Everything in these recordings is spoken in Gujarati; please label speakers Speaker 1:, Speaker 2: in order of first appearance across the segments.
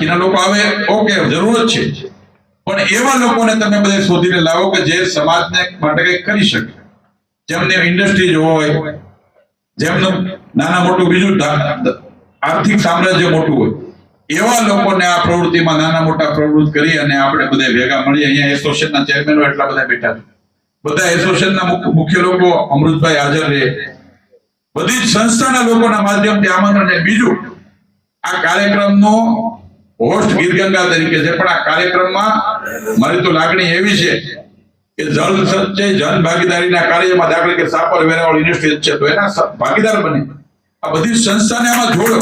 Speaker 1: બાકીના લોકો આવે ઓકે જરૂર જ છે. પણ એવા લોકોને તમે બધે શોધીને લાવો કે જે સમાજને માટે કંઈક કરી શકે. જેમને ઇન્ડસ્ટ્રીઝ હોય, જેમનું નાના મોટું બીજું આર્થિક સામ્રાજ્ય મોટું હોય, એવા લોકોને આ પ્રવૃત્તિમાં નાના મોટા પ્રવૃત્તિ કરી અને આપણે બધા ભેગા મળી અહીંયા એસોસિએશનના ચેરમેનો એટલા બધા બેઠા છે. બધા એસોસિએશનના મુખ- મુખ્ય લોકો અમૃતભાઈ હાજર રહે. બધી જ સંસ્થાના લોકોના માધ્યમથી આમંત્રણ બીજું, આ કાર્યક્રમનો હોસ્ટ ગીરગંગા તરીકે છે. પણ આ કાર્યક્રમમાં મારી તો લાગણી એવી છે કે જળ સંચય જન ભાગીદારીના કાર્યમાં દાખલા કે સાપર વેરાવળ યુનિવર્સિટી છે, તો એના ભાગીદાર બને. આ બધી સંસ્થાને આમાં જોડો.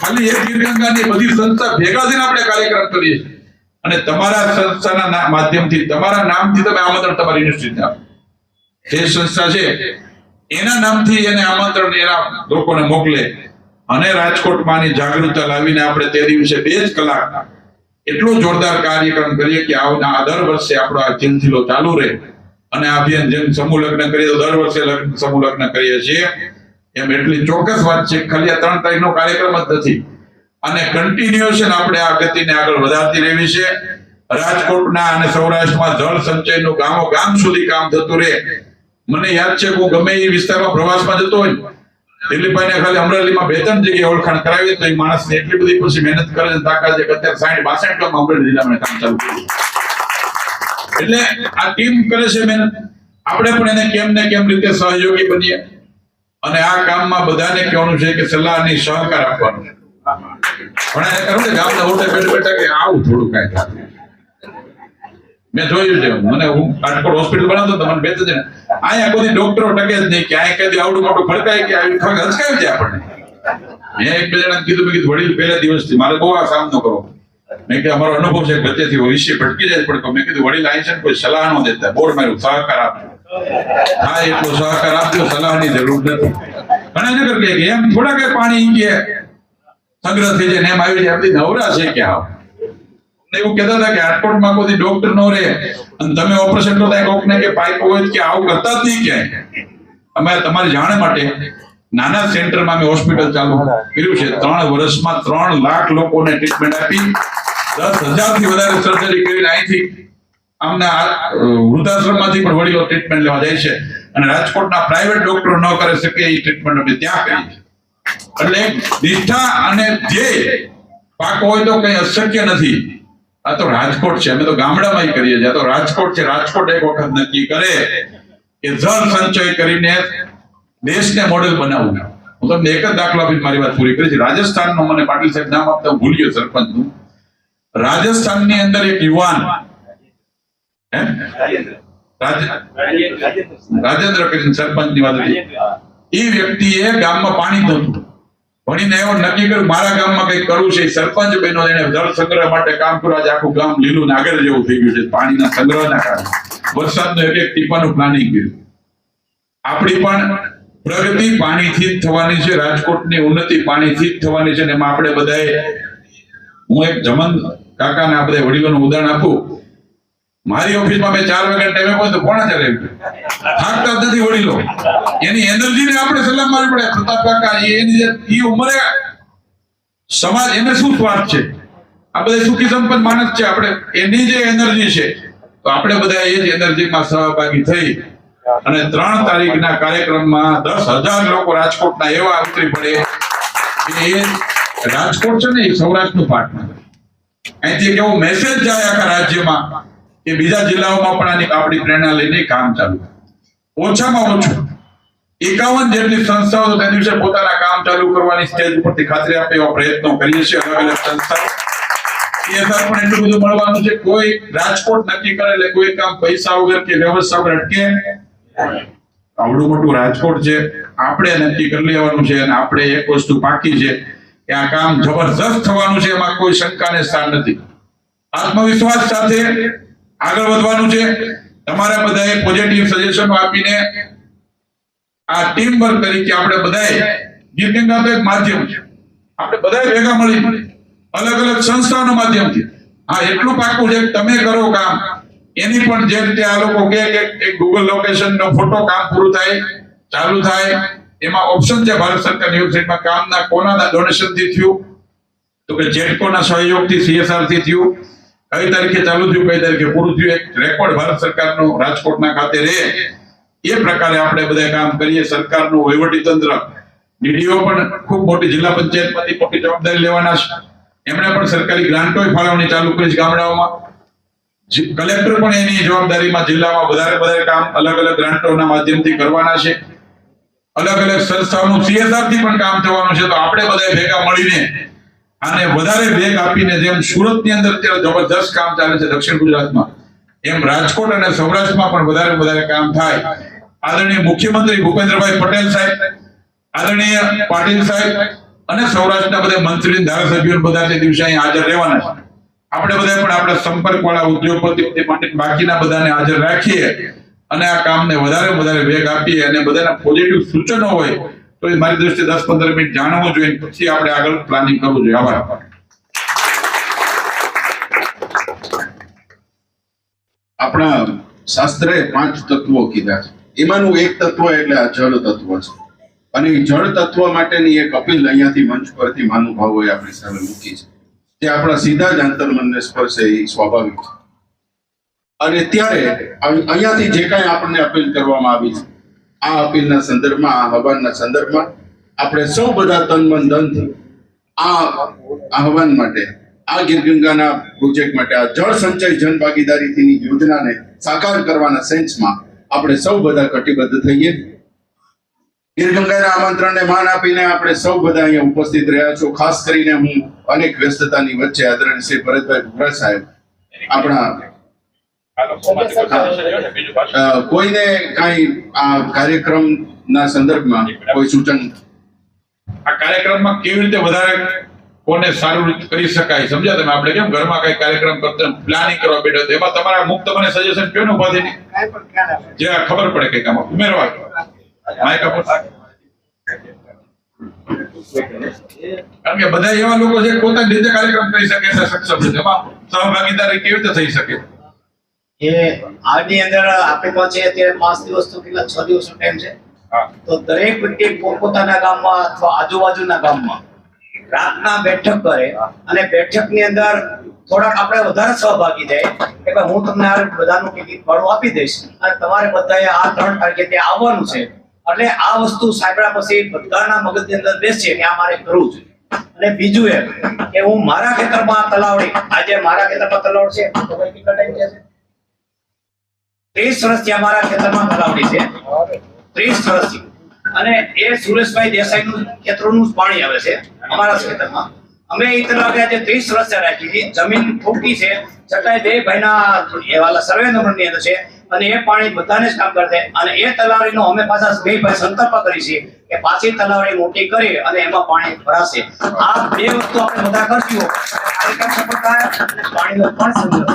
Speaker 1: ખાલી એક ગીરગંગાની બધી સંસ્થા ભેગા થઈને આપણે કાર્યક્રમ કરીએ છીએ. અને તમારા સંસ્થાના માધ્યમથી, તમારા નામથી તમે આમંત્રણ તમારી યુનિવર્સિટીને આપો. જે સંસ્થા છે, એના નામથી એને આમંત્રણ એના લોકોને મોકલે. અને રાજકોટમાંની જાગૃતતા લાવીને આપણે તે દિવસે બે જ કલાક એટલો જોરદાર કાર્યક્રમ કરીએ કે આવના દર વર્ષે આપણો આ ચિંથીલો ચાલુ રહે. અને આ અભિયાન જેમ સમૂહ લગ્ન કરીએ તો દર વર્ષે લગ્ન સમૂહ લગ્ન કરીએ છીએ. એમ એટલી ચોક્કસ વાત છે ખાલી આ ત્રણ તારીખનો કાર્યક્રમ જ નથી. અને કન્ટિન્યુએશન આપણે આ ગતિને આગળ વધારતી રહેવી છે. રાજકોટના અને સૌરાષ્ટ્રમાં જળ સંચયનું ગામો ગામ સુધી કામ થતું રહે. મને યાદ છે હું ગમે એ વિસ્તારમાં પ્રવાસમાં જતો હોય દિલીપભાઈને ખાલી અમરેલીમાં બે ત્રણ જગ્યાએ ઓળખાણ કરાવી તો એ માણસને એટલી બધી ખુશી, મહેનત કરે છે, તાકાત છે અત્યારે સાઈઠ, બાસઠ ગામ અમરેલી જિલ્લામાં કામ ચાલુ કર્યું એટલે આ ટીમ કરે છે મહેનત. આપણે પણ એને કેમ ને કેમ રીતે સહયોગી બનીએ અને આ કામમાં બધાને કહેવાનું છે કે સલાહની સહકાર આપવાનો પણ એને કહ્યું ને ગામના ઓટે બેઠ બેઠા કે આવું થોડું કાંઈ મેં જોયું છે. મને હું રાજકોટ હોસ્પિટલ બનાવતો તો મને બે ત્રણ જણ, અહીંયા કોઈ ડોક્ટરો ટકે જ નહીં કે અહીંયા કદી આવડું મોટું ખડકાય કે આવી ખબર હચકાવી છે આપણને. મેં એક બે જણા કીધું કીધું વડીલ પહેલા દિવસથી મારે બહુ આ સામનો કરો મેં કે અમારો અનુભવ છે વચ્ચેથી વિષય ભટકી જાય પણ મેં કીધું વડીલ આવી છે કોઈ સલાહ ન દેતા. બોર્ડ માર્યું સહકાર આપજો. હા એટલો સહકાર આપજો સલાહની જરૂર નથી. ઘણા નગર કે એમ થોડા કે પાણી કે સંગ્રહ થઈ જાય એમ આવી જાય. નવરા છે કે આવ એવું કહેતા હતા કે રાજકોટમાં કોઈ ડોક્ટર નો રહે. અને તમે ઓપરેશન કરતા કોકને કે પાઇપ હોય કે આવું કરતા જ નહીં ક્યાંય. અમે તમારી જાણ માટે નાના સેન્ટરમાં અમે હોસ્પિટલ ચાલુ કર્યું છે. ત્રણ વર્ષમાં ત્રણ લાખ લોકોને ટ્રીટમેન્ટ આપી. દસ હજારથી વધારે સર્જરી કરીને અહીંથી આમના વૃદ્ધાશ્રમમાંથી પણ વડીલો ટ્રીટમેન્ટ લેવા જાય છે. અને રાજકોટના પ્રાઇવેટ ડોક્ટરો ન કરી શકે એ ટ્રીટમેન્ટ અમે ત્યાં કરીએ છીએ એટલે નિષ્ઠા અને ધ્યેય પાકો હોય તો કઈ અશક્ય નથી. આ તો રાજકોટ છે. અમે તો ગામડામાં કરીએ છીએ. તો રાજકોટ છે. રાજકોટ એક વખત નક્કી કરે કે જળ સંચય કરીને દેશને મોડેલ બનાવવું હું તમને એક જ દાખલો આપીને મારી વાત પૂરી કરી છે રાજસ્થાનનો મને પાટીલ સાહેબ નામ આપતા હું સરપંચનું સરપંચનું રાજસ્થાનની અંદર એક યુવાન હે? રાજ- રાજેન્દ્ર કરીને સરપંચની વાત હતી. એ વ્યક્તિએ ગામમાં પાણી નહોતું. ભણીને એવો નક્કી કર્યું, મારા ગામમાં કંઈક કરવું છે સરપંચ બહેનો એને જળ સંગ્રહ માટે કામ કરવા આખું ગામ લીલું નાગર જેવું થઈ ગયું છે, પાણીના સંગ્રહના કારણે. વરસાદનું એક એક ટીપાનું પ્લાનિંગ કર્યું. આપણી પણ પ્રગતિ પાણીથી જ થવાની છે, રાજકોટની ઉન્નતિ પાણીથી જ થવાની છે, ને એમાં આપણે બધાએ, હું એક જમન કાકાને બધા વડીલોનું ઉદાહરણ આપું મારી ઓફિસમાં મેં ચાર વાગ્યા ટાઈમે કોઈ તો પોણા ચાર થાકતા જ નથી એની એનર્જીને આપણે સલામ મારવી પડે. પ્રતાપ કાકા એની ઈ ઉંમરે સમાજ, એને શું સ્વાર્થ છે? આ બધા સુખી સંપન્ન માણસ છે. આપણે એની જે એનર્જી છે, તો આપણે બધા એ જ એનર્જીમાં સહભાગી થઈ અને ત્રણ તારીખના કાર્યક્રમમાં દસ હજાર લોકો રાજકોટના એવા ઉતરી પડે એ રાજકોટ છે ને એ સૌરાષ્ટ્રનું પાટનગર અહીંથી કેવો મેસેજ જાય આખા રાજ્યમાં કે બીજા જિલ્લાઓમાં પણ આની આપણી પ્રેરણા લઈને કામ ચાલુ ઓછામાં ઓછું એકાવન જેટલી સંસ્થાઓ તે દિવસે પોતાના કામ ચાલુ કરવાની સ્ટેજ ઉપરથી ખાતરી આપે એવા પ્રયત્નો કરીએ છીએ. અલગ અલગ સંસ્થાઓ. પીએસઆર પણ એટલું બધું મળવાનું છે. કોઈ રાજકોટ નક્કી કરે એટલે કોઈ કામ પૈસા વગર કે વ્યવસ્થા વગર અટકે આવડું મોટું રાજકોટ છે. આપણે નક્કી કરી લેવાનું છે અને આપણે એક વસ્તુ પાકી છે કે આ કામ જબરજસ્ત થવાનું છે. એમાં કોઈ શંકાને સ્થાન નથી. આત્મવિશ્વાસ સાથે આગળ વધવાનું છે. તમારા બધાએ પોઝિટિવ સજેશનો આપીને આ ટીમ વર્ક તરીકે આપણે બધાએ ગીરગંગા એક માધ્યમ છે. આપણે બધાએ ભેગા મળી અલગ અલગ સંસ્થાઓના માધ્યમથી. હા, એટલું પાકું છે તમે કરો કામ. એની પણ જે રીતે આ લોકો કે એક ગૂગલ લોકેશન નો ફોટો કામ પૂરું થાય, ચાલુ થાય, એમાં ઓપ્શન છે ભારત સરકારની વેબસાઇટમાં કામના કોનાના ડોનેશનથી થયું. તો કે જેટકોના સહયોગથી CSR થી થયું. કઈ તારીખે ચાલુ થયું, કઈ તારીખે પૂરું થયું, એક રેકોર્ડ ભારત સરકારનો રાજકોટના ખાતે રહે. એ પ્રકારે આપણે બધા કામ કરીએ, સરકારનું વહીવટી ડીડીઓ પણ ખૂબ મોટી જિલ્લા પંચાયતમાંથી મોટી જવાબદારી લેવાના છે. એમણે પણ સરકારી ગ્રાન્ટો ફાળવણી ચાલુ કરી છે ગામડાઓમાં. કલેક્ટર પણ એની જવાબદારીમાં જિલ્લામાં વધારે વધારે કામ અલગ અલગ ગ્રાન્ટોના માધ્યમથી કરવાના છે. અલગ અલગ સંસ્થાઓનું સીએસઆરથી પણ કામ થવાનું છે. તો આપણે બધા ભેગા મળીને આને વધારે વેગ આપીને જેમ સુરતની અંદર અત્યારે જબરદસ્ત કામ ચાલે છે દક્ષિણ ગુજરાતમાં, એમ રાજકોટ અને સૌરાષ્ટ્રમાં પણ વધારે વધારે કામ થાય. આદરણીય મુખ્યમંત્રી ભૂપેન્દ્રભાઈ પટેલ સાહેબ, આદરણીય પાટીલ સાહેબ અને સૌરાષ્ટ્રના બધા મંત્રી ધારાસભ્યો બધા તે દિવસે અહીં હાજર રહેવાના છે. આપણે બધા પણ આપણા સંપર્ક વાળા ઉદ્યોગપતિ માટે બાકીના બધાને હાજર રાખીએ અને આ કામને વધારે વધારે વેગ આપીએ અને બધાના પોઝિટિવ સૂચનો હોય તો એ મારી દ્રષ્ટિએ દસ પંદર મિનિટ જાણવું જોઈએ પછી આપણે આગળ પ્લાનિંગ કરવું જોઈએ. આભાર.
Speaker 2: આપણા શાસ્ત્રે પાંચ તત્વો કીધા છે. એમાંનું એક તત્વ એટલે આ જળ તત્વ છે. અને જળ તત્વ માટેની એક અપીલ અહીંયાથી મંચ પરથી માનુભાવોએ આપણી સામે મૂકી છે. જે આપણા સીધા જ આંતરમનને સ્પર્શે એ સ્વાભાવિક છે. અને ત્યારે અહીં- અહીંયાથી જે કાંઈ આપણને અપીલ કરવામાં આવી છે આ અપીલના સંદર્ભમાં, આ આહવાનના સંદર્ભમાં આપણે સૌ બધા તન મન ધનથી આ આહવાન માટે, આ ગીરગંગાના પ્રોજેક્ટ માટે, આ જળ સંચય જન ભાગીદારીની યોજનાને સાકાર કરવાના સેન્સમાં આપણે સૌ બધા કટિબદ્ધ થઈએ. ગીરગંગાના આમંત્રણને માન આપીને આપણે સૌ બધા અહીંયા ઉપસ્થિત રહ્યા છો. ખાસ કરીને હું અનેક વ્યસ્તતાની વચ્ચે આદરણીય શ્રી ભરતભાઈ ભુરા સાહેબ, આપણા કોઈને કઈ આ કાર્યક્રમના સંદર્ભમાં કોઈ સૂચન?
Speaker 1: આ કાર્યક્રમમાં કેવી રીતે વધારે કોને સારું રીતે કરી શકાય સમજ્યા તમે? આપણે કેમ ઘરમાં કઈ કાર્યક્રમ કરતા પ્લાનિંગ કરવા બેઠો તો એમાં તમારા મુક્ત મને સજેશન કયો ને ઉપાધિની જે આ ખબર પડે કે આમાં. ઉમેરવા માઇક આપો. કારણ કે બધા એવા લોકો છે પોતાની રીતે કાર્યક્રમ કરી શકે છે સક્ષમ છે. એમાં સહભાગીદારી કેવી રીતે થઈ શકે?
Speaker 3: એ આની અંદર આપણી પાસે અત્યારે પાંચ દિવસ તો કેટલા છ દિવસનો ટાઈમ છે? તો દરેક વ્યક્તિ પોતપોતાના ગામમાં અથવા આજુબાજુના ગામમાં રાતના બેઠક કરે અને બેઠકની અંદર થોડાક આપણે વધારે સહભાગી થાય કે ભાઈ હું તમને આ બધાનું ટિકિટ ભાડું આપી દઈશ અને તમારે બધાએ આ ત્રણ તારીખે ત્યાં આવવાનું છે. એટલે આ વસ્તુ સાંભળ્યા પછી બધાના મગજની અંદર બેસશે કે આ મારે કરવું છે. અને બીજું એમ કે હું મારા ખેતરમાં તલાવડી આજે મારા ખેતરમાં તલાવડ છે તો ભાઈ કેટલા ટાઈમ છે? ત્રીસ વર્ષથી અને એ સુરેશભાઈ દેસાઈનું અમે પાછા બે ભાઈ સંકલ્પ કરી છે કે પાછી તલાવડી મોટી કરી અને એમાં પાણી ભરાશે. આ બે વસ્તુ આપણે બધા કરશું. પાણીનો પણ સંગ્રહ.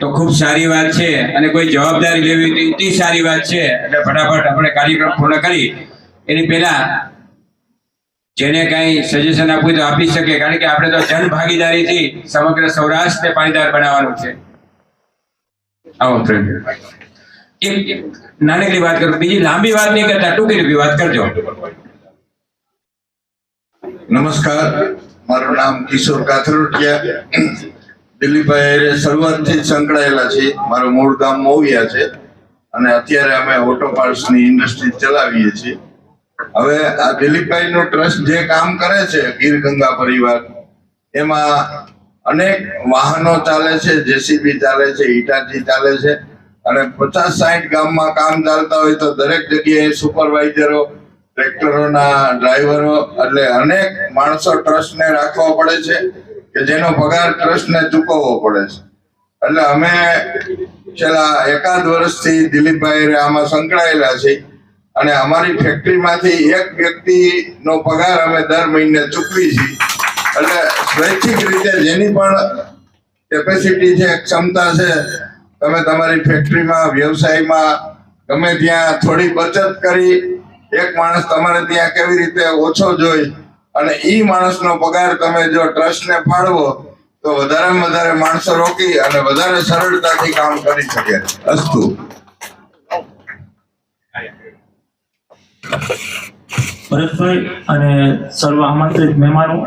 Speaker 4: તો ખૂબ સારી વાત છે. અને કોઈ જવાબદારી લેવી એટલી સારી વાત છે. એટલે ફટાફટ આપણે કાર્યક્રમ પૂર્ણ કરી. એની પહેલા જેને કાંઈ સજેશન આપવું તો આપી શકે. કારણ કે આપણે તો જન ભાગીદારીથી સમગ્ર સૌરાષ્ટ્રને પાણીદાર બનાવવાનું છે. આવો ફ્રેન્ડ એક નાનકડી વાત કરું. બીજી લાંબી વાત નહીં કરતા, ટૂંકી ટૂંકી વાત કરજો.
Speaker 5: નમસ્કાર. મારું નામ કિશોર કાથરોટિયા. દિલીપભાઈ શરૂઆતથી સંકળાયેલા છે મારું મૂળ ગામ મોવિયા છે. અને અત્યારે અમે ઓટો પાર્ટ્સની ઇન્ડસ્ટ્રી ચલાવીએ છીએ. હવે આ દિલીપભાઈનું ટ્રસ્ટ જે કામ કરે છે ગીર ગંગા પરિવાર, એમાં અનેક વાહનો ચાલે છે, જેસીબી ચાલે છે, હિટાચી ચાલે છે. અને પચાસ સાઠ ગામમાં કામ ચાલતા હોય તો દરેક જગ્યાએ સુપરવાઇઝરો ટ્રેક્ટરોના ડ્રાઈવરો એટલે અનેક માણસો ટ્રસ્ટને રાખવા પડે છે. કે જેનો પગાર ટ્રસ્ટને ચૂકવવો પડે છે. એટલે અમે છેલ્લા એકાદ વર્ષથી દિલીપભાઈ આમાં સંકળાયેલા છે અને અમારી ફેક્ટરીમાંથી એક વ્યક્તિનો પગાર અમે દર મહિને ચૂકવી છીએ એટલે સ્વૈચ્છિક રીતે જેની પણ કેપેસિટી છે, ક્ષમતા છે, તમે તમારી ફેક્ટરીમાં, વ્યવસાયમાં, ગમે ત્યાં થોડી બચત કરી, એક માણસ તમારે ત્યાં કેવી રીતે ઓછો જોઈ અને એ માણસનો પગાર તમે જો ટ્રસ્ટને ફાળવો, તો વધારેમાં વધારે માણસો રોકી અને વધારે સરળતાથી કામ કરી શકે. અસ્તુ.
Speaker 6: ભરતભાઈ અને સર્વ આમંત્રિત મહેમાનો,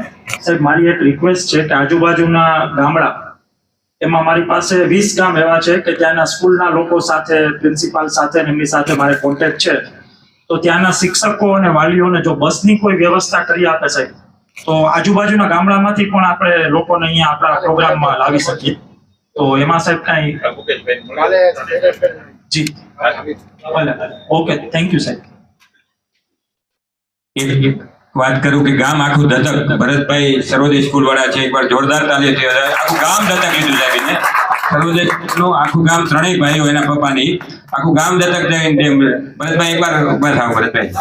Speaker 6: સાહેબ, મારી એક રિક્વેસ્ટ છે કે આજુબાજુના ગામડા, એમાં મારી પાસે વીસ ગામ એવા છે કે ત્યાંના સ્કૂલના લોકો સાથે પ્રિન્સિપાલ સાથે એમની સાથે મારે કોન્ટેક્ટ છે. તો ત્યાંના શિક્ષકો અને વાલીઓને જો બસની કોઈ વ્યવસ્થા કરી આપે છે તો આજુબાજુના ગામડામાંથી પણ આપણે લોકોને અહીંયા આપણા પ્રોગ્રામમાં લાવી શકીએ. તો એમાં સાહેબ કાંઈ જી. ભલે ઓકે થેન્ક યુ સાહેબ.
Speaker 4: વાત કરું કે ગામ આખું દત્તક. ભરતભાઈ સર્વોદય સ્કૂલ વાળા છે એકવાર જોરદાર તાલી હતી. આખું ગામ દત્તક લીધું સાહેબ સર્વોદય આખું ગામ ત્રણેય ભાઈઓ એના પપ્પાની. આખું ગામ દત્તક તેમ ભરતભાઈ એકવાર ઊભા થાવ ભરતભાઈ.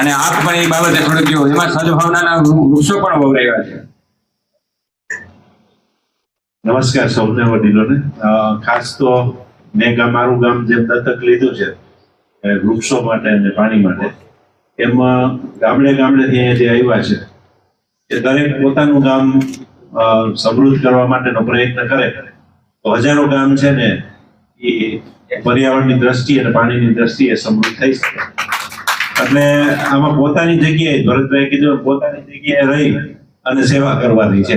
Speaker 4: અને આપ પણ એ બાબતે થોડુંક કહો એમાં સદભાવનાના વૃક્ષો પણ બહુ રહ્યા છે.
Speaker 7: નમસ્કાર સૌને વડીલોને. ખાસ તો મેં મારું ગામ જેમ દત્તક લીધું છે વૃક્ષો માટે અને પાણી માટે, એમાં ગામડે ગામડેથી અહીંયા જે આવ્યા છે, એ દરેક પોતાનું ગામ સમૃદ્ધ કરવા માટેનો પ્રયત્ન કરે તો હજારો ગામ છે ને, એ પર્યાવરણની દ્રષ્ટિએ અને પાણીની દ્રષ્ટિએ સમૃદ્ધ થઈ શકે. એટલે આમાં પોતાની જગ્યાએ ભરતભાઈ કીધું, પોતાની જગ્યાએ રહી અને સેવા કરવાની છે.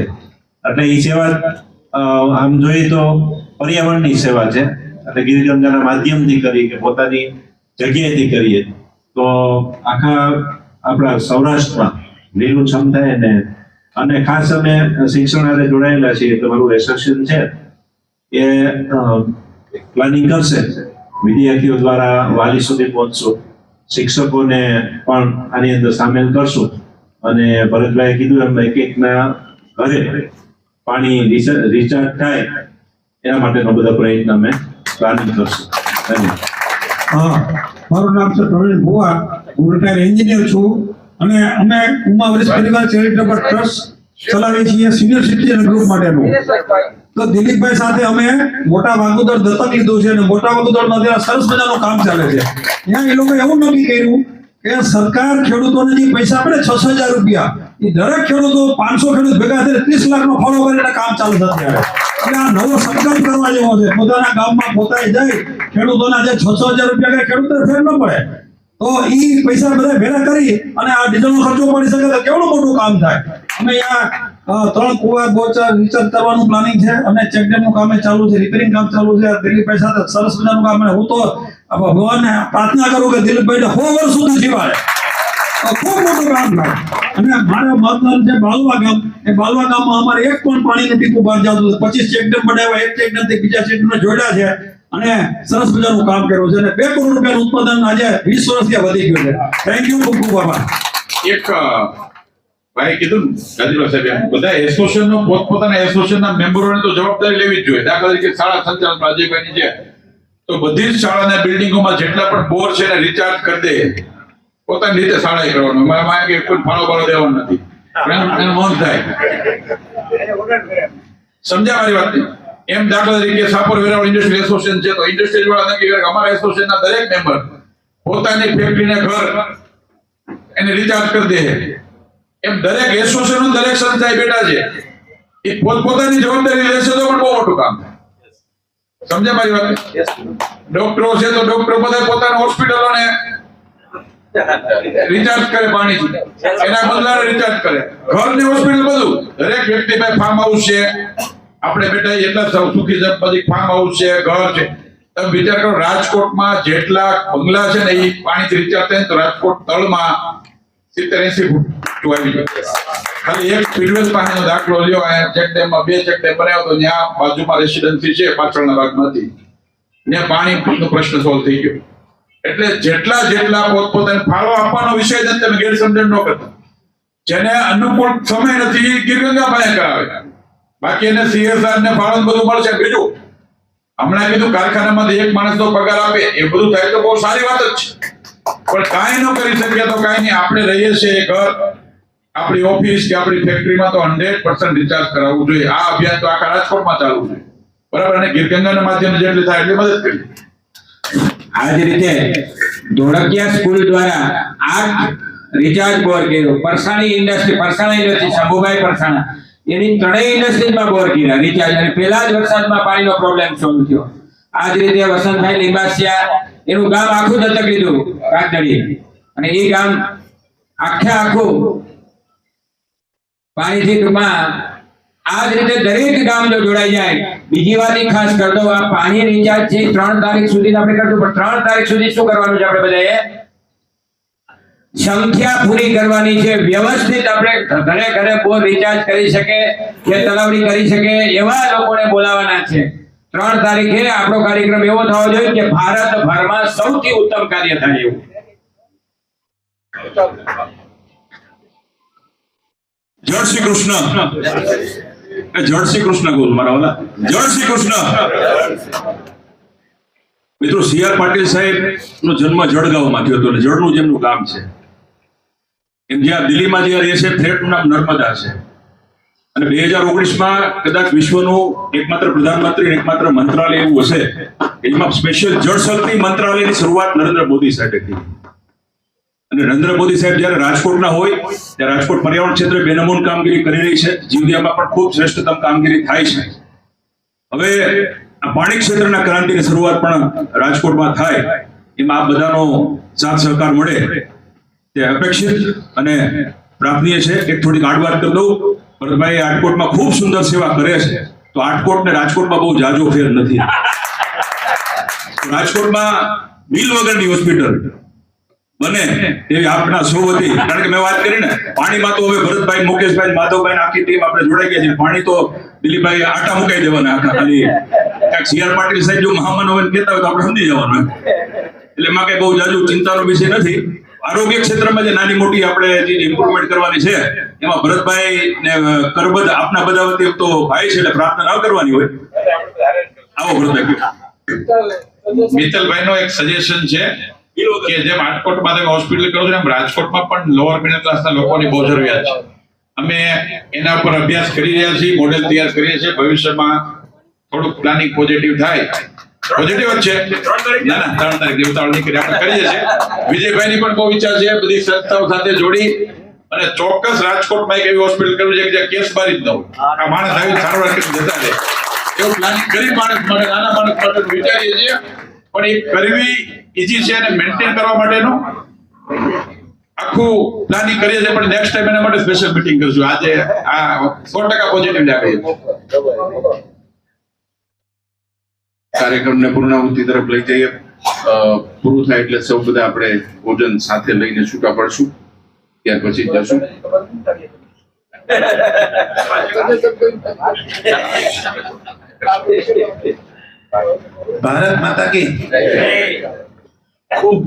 Speaker 7: એટલે એ સેવા આમ જોઈએ તો પર્યાવરણની સેવા છે. એટલે ગિરિગંગાના માધ્યમથી કરી કે પોતાની જગ્યાએથી કરીએ. તો આખા આપણા સૌરાષ્ટ્રમાં લીલુંછમ થાય ને, અને ખાસ અમે શિક્ષણ જોડાયેલા છીએ તમારું મારું એસોસિએશન છે એ પ્લાનિંગ કરશે વિદ્યાર્થીઓ દ્વારા વાલી સુધી પહોંચશું. શિક્ષકોને પણ આની અંદર સામેલ કરશું. અને ભરતભાઈએ કીધું એમ, એક એકના ઘરે પાણી રિચાર્જ થાય, એના માટેનો બધા પ્રયત્ન અમે પ્લાનિંગ કરશું. ધન્યવાદ.
Speaker 8: હા, મારું નામ છે પ્રવીણ ભુવા. હું રિટાયર એન્જિનિયર છું અને અમે ઉમા વરિષ્ઠ પરિવાર ચેરિટેબલ ટ્રસ્ટ ચલાવીએ છીએ સિનિયર સિટીઝન ગ્રુપ માટેનું. તો દિલીપભાઈ સાથે અમે મોટા વાગુદર દત્તક લીધું છે અને મોટા વાગુદરમાં ત્યાં સરસ મજાનું કામ ચાલે છે. ત્યાં એ લોકોએ એવું નક્કી કર્યું કે સરકાર ખેડૂતોને જે પૈસા આપે છસો હજાર રૂપિયા, એ દરેક ખેડૂતો પાંચસો ખેડૂત ભેગા થઈને ત્રીસ લાખ નો ફાળો કરીને કામ ચાલુ થશે એટલે આ નવો સંકલ્પ કરવા જેવો છે. પોતાના ગામમાં પોતાએ જાય ખેડૂતોના જે છસો હજાર રૂપિયા કઈ ખેડૂતને ફેર ન પડે. તો એ પૈસા બધા ભેગા કરી અને આ ડીઝલનો ખર્ચો પડી શકે તો કેવડું મોટું કામ થાય? અમે અહીંયા ત્રણ કુવા બોચર રિચાર્જ કરવાનું પ્લાનિંગ છે અને ચેકડેમનું કામ ચાલુ છે રિપેરિંગ કામ ચાલુ છે. દિલીપભાઈ સાથે સરસ મજાનું કામ હું તો ભગવાનને પ્રાર્થના કરું કે દિલીપભાઈને સો વર્ષ સુધી જીવાડે. ખૂબ મોટું કામ થાય અને મારે મતદાન છે બાલવા ગામ, એ બાલવા ગામમાં અમારે એક પણ પાણીનું ટીપું બહાર જતું. પચીસ ચેકડેમ બનાવ્યા, એક ચેકડેમથી બીજા ચેકડેમને જોડ્યા છે અને સરસ મજાનું કામ કર્યું છે. અને બે કરોડ રૂપિયાનું ઉત્પાદન આજે વીસ વર્ષથી વધી ગયું છે. થેન્ક યુ ખૂબ ખૂબ આભાર.
Speaker 1: એક ભાઈ કીધું ને ગાજીભાઈ સાહેબ એમ, બધા એસોસિએશન નો પોતપોતાના એસોસિએશન ના મેમ્બરોને તો જવાબદારી લેવી જ જોઈએ. દાખલા તરીકે શાળા સંચાલન અજયભાઈની છે તો બધી જ શાળાના બિલ્ડિંગોમાં જેટલા પણ બોર છે એને રિચાર્જ કરી દે. પોતાની રીતે શાળાએ કરવાનું. અમારે માં કે કોઈ ફાળો ફાળો દેવાનો નથી. મૌન થાય. સમજ્યા મારી વાત એમ દાખલા તરીકે સાપર વેરાવળ ઇન્ડસ્ટ્રીયલ એસોસિએશન છે તો ઇન્ડસ્ટ્રીયલ વાળા નક્કી કરે અમારા એસોસિએશન ના દરેક મેમ્બર પોતાની ફેક્ટરીને ઘર એને રિચાર્જ કરી દે. એમ દરેક એસોસિએશન દરેક સંસ્થાએ બેઠા છે. એ પોતપોતાની જવાબદારી લેશે તો પણ બહુ મોટું કામ સમજે મારી વાત? ડોક્ટરો છે તો ડોક્ટરો બધા પોતાના હોસ્પિટલોને રિચાર્જ કરે પાણીથી એના બદલાને રિચાર્જ કરે. ઘર ને હોસ્પિટલ બધું. દરેક વ્યક્તિ પાસે ફાર્મ હાઉસ છે. આપણે બેટા એટલા સૌ સુખી છે. પછી ફાર્મ હાઉસ છે ઘર છે. તમે વિચાર કરો રાજકોટમાં જેટલા બંગલા છે ને એ પાણીથી રિચાર્જ થાય તો રાજકોટ તળમાં સિત્તેર એસી ફૂટ આવી ખાલી એક ફીડવેલ પાસેનો દાખલો લ્યો અહીંયા ચેક ડેમમાં બે ચેક ડેમ બનાવ્યો તો ત્યાં બાજુમાં રેસિડેન્સી છે પાછળના ભાગમાંથી. ત્યાં પાણીનો પ્રશ્ન સોલ્વ થઈ ગયો. એટલે જેટલા જેટલા પોતપોતાને ફાળો આપવાનો વિષય છે ને તમે ગેરસમજણ ન કરતા. જેને અનુકૂળ સમય નથી ગીરગંગા પાસે કરાવે. બાકી એને સીએસઆર ને ફાળો બધું મળશે. બીજું હમણાં કીધું કારખાનામાંથી એક માણસનો પગાર આપે. એ બધું થાય તો બહુ સારી વાત જ છે. પણ કાંઈ ન કરી શક્યા તો કાંઈ નહીં. આપણે રહીએ છીએ ઘર, આપણી ઓફિસ કે આપણી ફેક્ટરીમાં તો હંડ્રેડ પર્સન્ટ રિચાર્જ કરાવવું જોઈએ. આ અભિયાન તો આખા રાજકોટમાં ચાલવું જોઈએ બરાબર? અને ગીરગંગાના માધ્યમે જેટલી થાય એટલી મદદ કરી.
Speaker 4: આ જ રીતે ધોળકિયા સ્કૂલ દ્વારા આ રિચાર્જ બોર કર્યો. Parsani industry, Parsana industry, Shambhubhai Parsana. એની ત્રણેય ઇન્ડસ્ટ્રીમાં બોર કર્યા, રિચાર્જ. અને પહેલા જ વરસાદમાં પાણીનો પ્રોબ્લેમ સોલ્વ થયો. આ જ રીતે વસંતભાઈ લીંબાસિયા, એનું ગામ આખું દત્તક લીધું. કાકડી અને એ ગામ આખે આખું પાણીથી ટૂંકમાં આ જ રીતે દરેક ગામ જો જોડાઈ જાય, બીજી વાત ખાસ કરતો આ પાણી રિચાર્જ છે, ત્રણ તારીખ સુધી આપણે કરશું, પણ ત્રણ તારીખ સુધી શું કરવાનું છે આપણે બધાએ? સંખ્યા પૂરી કરવાની છે, વ્યવસ્થિત આપણે ઘરે ઘરે બોર રિચાર્જ કરી શકે, કે તલાવડી કરી શકે, એવા લોકોને બોલાવવાના છે. ત્રણ તારીખે આપણો કાર્યક્રમ એવો થવો જોઈએ કે ભારત ભરમાં સૌથી ઉત્તમ કાર્ય થાય એવું.
Speaker 1: જય શ્રી કૃષ્ણ. જળ શ્રી કૃષ્ણ કહું મારા ઓલા. જય શ્રી કૃષ્ણ. મિત્રો સી આર પાટીલ સાહેબ નો જન્મ જળગાવમાં થયો હતો જળનું જેમનું ગામ છે. એમ જ્યાં દિલ્હીમાં જે રહે છે, ફ્લેટનું નામ નર્મદા છે. અને બે હજાર ઓગણીસમાં કદાચ વિશ્વનું એકમાત્ર પ્રધાનમંત્રી એકમાત્ર મંત્રાલય એવું હશે જેમાં સ્પેશિયલ જળશક્તિ મંત્રાલયની શરૂઆત નરેન્દ્ર મોદી સાહેબે કરી. અને નરેન્દ્ર મોદી સાહેબ જ્યારે રાજકોટના હોય, ત્યારે રાજકોટ પર્યાવરણ ક્ષેત્રે બેનમૂન કામગીરી કરી રહી છે, જીવદિયામાં પણ ખૂબ શ્રેષ્ઠતમ કામગીરી થાય છે. હવે આ પાણી ક્ષેત્રના ક્રાંતિની શરૂઆત પણ રાજકોટમાં થાય, એમાં આ બધાનો સાથ સહકાર મળે. તે અપેક્ષિત અને પ્રાર્થનીય છે. એક થોડીક આડવાત કરી દઉં. ભરતભાઈ રાજકોટમાં ખૂબ સુંદર સેવા કરે છે. તો આટકોટ ને રાજકોટમાં બહુ જાજો ફેર નથી. રાજકોટમાં બિલ વગરની હોસ્પિટલ બને એવી આપના સૌ હતી કારણ કે મેં વાત કરી ને, પાણીમાં તો હવે ભરતભાઈ, મુકેશભાઈ માધવભાઈ આખી ટીમ આપણે જોડાઈ ગયા છે. પાણી તો દિલીપભાઈ આટા મુકાઈ દેવાના આખા ખાલી. કાંઈક સી આર પાટીલ સાહેબ જો મહામાન હોય કહેતા હોય તો આપણે સમજી જવાનું એટલે એમાં કઈ બહુ જાજુ ચિંતાનો વિષય નથી. આરોગ્ય ક્ષેત્રમાં જે નાની મોટી આપણે જે ઇમ્પ્રુવમેન્ટ કરવાની છે, એમાં ભરતભાઈ ને કરબદ આપના બધા વતી તો ભાઈ છે એટલે પ્રાર્થના ન કરવાની હોય. આવો ભરતભાઈ મિત્તલભાઈ નો એક સજેશન છે કે જેમ રાજકોટમાં તમે હોસ્પિટલ કરો છો એમ રાજકોટમાં પણ લોઅર મિડલ ક્લાસના લોકોની બહુ જરૂરિયાત છે. અમે એના પર અભ્યાસ કરી રહ્યા છીએ મોડેલ તૈયાર કરીએ છીએ. ભવિષ્યમાં થોડુંક પ્લાનિંગ પોઝિટિવ થાય પોઝિટિવ જ છે ના ના ત્રણ તારીખ જેવું તાળ નીકળી આપણે કરીએ છીએ પણ બહુ વિચાર છે બધી સંસ્થાઓ સાથે જોડી અને ચોક્કસ રાજકોટમાં એક એવી હોસ્પિટલ કરવી છે કે જ્યાં કેસ બારી જ ન હોય. આ માણસ આવી સારવાર કરી જતા રહે. એવું પ્લાનિંગ ગરીબ માણસ માટે નાના માણસ માટે વિચારીએ છીએ. પણ એ કરવી ઈઝી છે અને મેન્ટેન કરવા માટેનું આખું પ્લાનિંગ કરીએ છીએ પણ નેક્સ્ટ ટાઈમ એના માટે સ્પેશિયલ મીટિંગ કરશું. આજે આ સો ટકા પોઝિટિવ લાગે
Speaker 2: કાર્યક્રમને પૂર્ણાહુતિ તરફ લઈ જઈએ. પૂરું થાય એટલે સૌ બધા આપણે ભોજન સાથે લઈને છૂટા પડશું. ત્યાર પછી જશું.
Speaker 9: ભારત માતા કી ખૂબ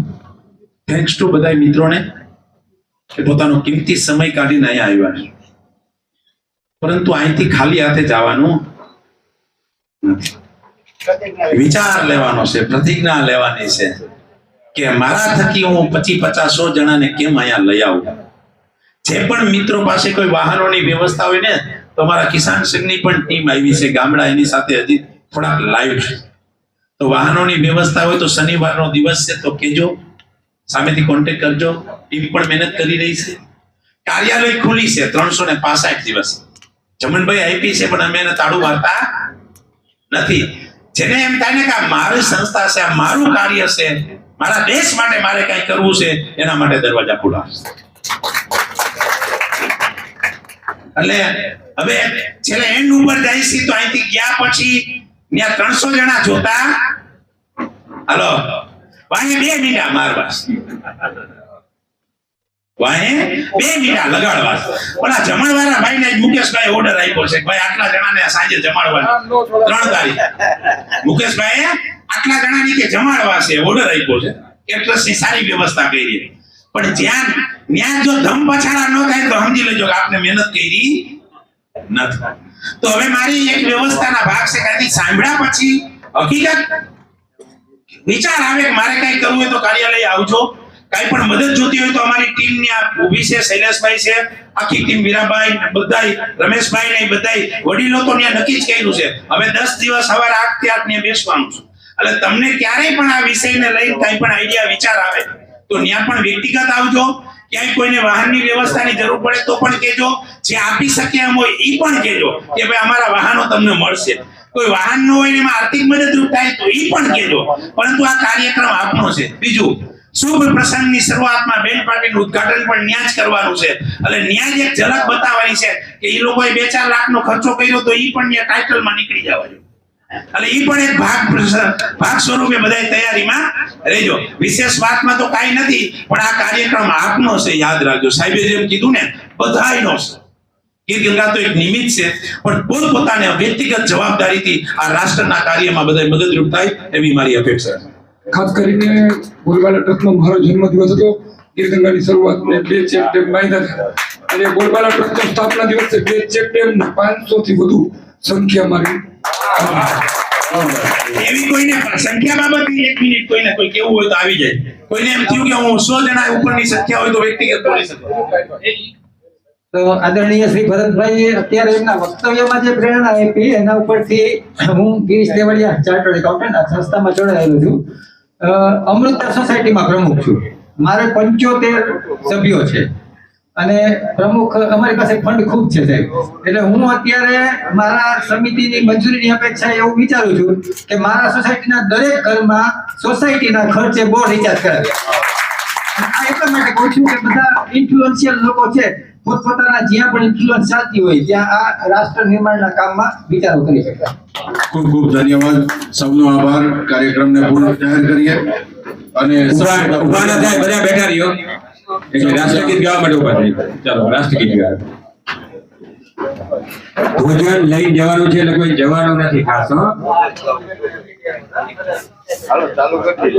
Speaker 9: થેન્ક્સ ટુ બધા મિત્રોને કે પોતાનો કિંમતી સમય કાઢીને અહીંયા આવ્યા છે. પરંતુ અહીંથી ખાલી હાથે જવાનું નથી. વિચાર લેવાનો છે, પ્રતિજ્ઞા લેવાની છે કે મારા થકી હું પચી પચાસો જણાને કેમ અહીંયા લઈ આવું? જે પણ મિત્રો પાસે કોઈ વાહનોની વ્યવસ્થા હોય ને, તો અમારા કિસાન સંઘની પણ ટીમ આવી છે ગામડા, એની સાથે હજી થોડાક લાઈવ છે. તો વાહનોની વ્યવસ્થા હોય તો શનિવારનો દિવસ છે, તો કેજો સામેથી કોન્ટેક્ટ કરજો. ટીમ પણ મહેનત કરી રહી છે. કાર્યાલય ખુલી છે, ત્રણસો ને પાસઠ દિવસ. જમનભાઈ આઈપી છે, પણ અમે એને તાળું મારતા નથી. જેને એમ થાય ને કે મારી સંસ્થા છે, આ મારું કાર્ય છે, મારા દેશ માટે મારે કઈ કરવું છે, એના માટે દરવાજા ખુલ્લા એટલે હવે છેલ્લે એન્ડ ઉપર જાય છે, તો અહીંથી ગયા પછી ત્યાં ત્રણસો જણા જોતા. હાલો. વાહે બે મીંડા મારવા. વાહે? બે મીંડા લગાડવા પણ આ જમણવાળા ભાઈ ને મુકેશભાઈ ઓર્ડર આપ્યો છે ભાઈ આટલા જણાને સાંજે જમાડવા ત્રણ તારીખ. મુકેશભાઈ આટલા જણાની કે જમાડવા છે ઓર્ડર આપ્યો છે. કેટરસની સારી વ્યવસ્થા કરી પણ જ્યાં ત્યાં જો ધમ પછાડા ન થાય તો સમજી લેજો કે આપને મહેનત કરી નથી. તો હવે મારી એક વ્યવસ્થાના ભાગ છે સાંભળ્યા પછી હકીકત વિચાર આવે કે મારે કઈ કરવું હોય તો કાર્યાલય આવજો. કાંઈ પણ મદદ જોતી હોય તો અમારી ટીમની આ ઊભી છે, શૈલેષભાઈ છે, આખી ટીમ વીરાભાઈ બધા રમેશભાઈ ને બધાય વડીલો તો ત્યાં નક્કી જ કર્યું છે. હવે દસ દિવસ સવારે આઠથી આઠ ને બેસવાનું છે. એટલે તમને ક્યારેય પણ આ વિષયને લઈને કઈ પણ આઈડિયા વિચાર આવે, તો ત્યાં પણ વ્યક્તિગત આવજો. ક્યાંય કોઈને વાહનની વ્યવસ્થાની જરૂર પડે તો પણ કહેજો. જે આપી શકે એમ હોય એ પણ કહેજો કે ભાઈ અમારા વાહનો તમને મળશે. કોઈ વાહન ન હોય એમાં આર્થિક મદદરૂપ થાય તો એ પણ કહેજો. પરંતુ આ કાર્યક્રમ આપણો છે. બીજું શુભ પ્રસંગની શરૂઆતમાં બેન પાર્ટીનું ઉદ્ઘાટન પણ ન્યાજ કરવાનું છે. એટલે ન્યાજ એક ઝલક બતાવવાની છે કે એ લોકોએ બે ચાર લાખનો ખર્ચો કર્યો તો એ પણ ટાઇટલમાં નીકળી જવા ઈ પણ એક ભાગ ભાગ સ્વરૂપે બધા તૈયારીમાં રહેજો. વિશેષ વાતમાં તો કાંઈ નથી, પણ આ કાર્યક્રમ આપનો છે, યાદ રાખજો. સાહેબે જેમ કીધું ને, બધાયનો છે. ગીર ગંગા તો એક નિમિત્ત છે, પણ પોત પોતાને વ્યક્તિગત જવાબદારીથી આ રાષ્ટ્રના કાર્યમાં બધા મદદરૂપ થાય એવી મારી અપેક્ષા છે.
Speaker 10: ખાસ કરીને બોલબાલા ટ્રસ્ટનો મારો જન્મદિવસ હતો. ગીરગંગાની શરૂઆત મેં બે ચેક ડેમ બાંધ્યા હતા અને બોલબાલા ટ્રસ્ટનો સ્થાપના દિવસે બે ચેક ડેમ પાંચસો થી વધુ સંખ્યા મારી
Speaker 9: એવી કોઈને સંખ્યા બાબતે એક મિનિટ કોઈને કોઈ કેવું હોય તો આવી જાય. કોઈને એમ થયું કે હું સો જણા ઉપરની સંખ્યા હોય તો વ્યક્તિગત બોલી શકું.
Speaker 11: તો આદરણીય શ્રી ભરતભાઈ અત્યારે એમના વક્તવ્યમાં જે પ્રેરણા આપી એના ઉપરથી હું ગિરીશ દેવળિયા ચાર્ટર્ડ એકાઉન્ટન્ટ આ સંસ્થામાં જોડાયેલો છું. અ, અમૃતા સોસાયટીમાં પ્રમુખ છું. મારે પંચોતેર સભ્યો છે. અને પ્રમુખ અમારી પાસે ફંડ ખૂબ છે સાહેબ. એટલે હું અત્યારે મારા સમિતિની મંજૂરીની અપેક્ષા એવું વિચારું છું કે મારા સોસાયટીના દરેક ઘરમાં સોસાયટીના ખર્ચે બોર્ડ રિચાર્જ કરાવ્યા. એટલા માટે કહું છું. કે બધા ઇન્ફ્લુએન્શિયલ લોકો છે. પોતપોતાના જ્યાં પણ ઇન્ફ્લુઅન્સ ચાલતી હોય ત્યાં આ રાષ્ટ્ર નિર્માણના કામમાં વિચારો કરી શકાય.
Speaker 2: ખૂબ ખૂબ ધન્યવાદ. સૌનો આભાર. કાર્યક્રમને પૂર્ણ જાહેર કરીએ. અને
Speaker 4: ઊભા ઊભા ના થાય બધા બેઠા રહ્યો. એટલે રાષ્ટ્રગીત ગાવા માટે ઊભા થાય ચાલો રાષ્ટ્રગીત ગાવા. ભોજન લઈ જવાનું છે એટલે કોઈ જવાનું નથી ખાસ હાલો
Speaker 5: ચાલુ કરી